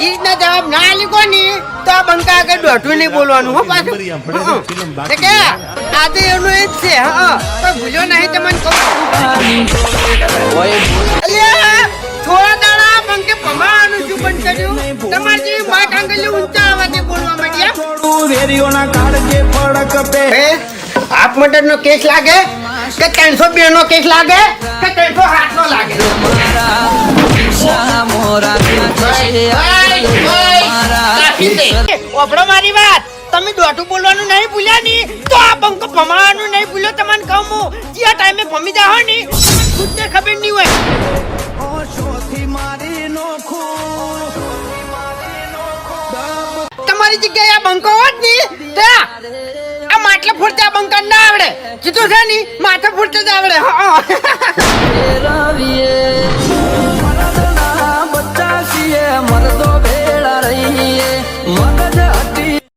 રીતના જવાબ ના લીધો કોની? તો આ બંકા આગળ દોઢું નહીં બોલવાનું હો પાછું. કે આજે એનું એ જ છે હા તો ભૂલો નહીં તમને કહું થોડા દાડા બંકે ભમાવાનું છું પણ કર્યું? તમારી જેવી માય આંગળી ઊંચા અવાજે બોલવા માંડ્યા? રેડિયોના કાળજે ફડક પે એ હાફ મટર નો કેસ લાગે? કે ત્રણસો બે નો કેસ લાગે કે ત્રણસો સાત નો લાગે મારી વાત. તમે દોઢું બોલવાનું નહીં ભૂલ્યા ની? તો આ બંકો ભમાવાનું નહીં ભૂલ્યો તમને કહું હું. જે ટાઈમે ભમી જાઓ ની, ખુદને ખબર નહીં હોય. તમારી જગ્યાએ આ બંકો હોતની ત્યાં આ માટલા ફૂટતા બંકા ના આવડે. કીધું છે ની, માથા ફૂટતા જ આવડે. હા. Love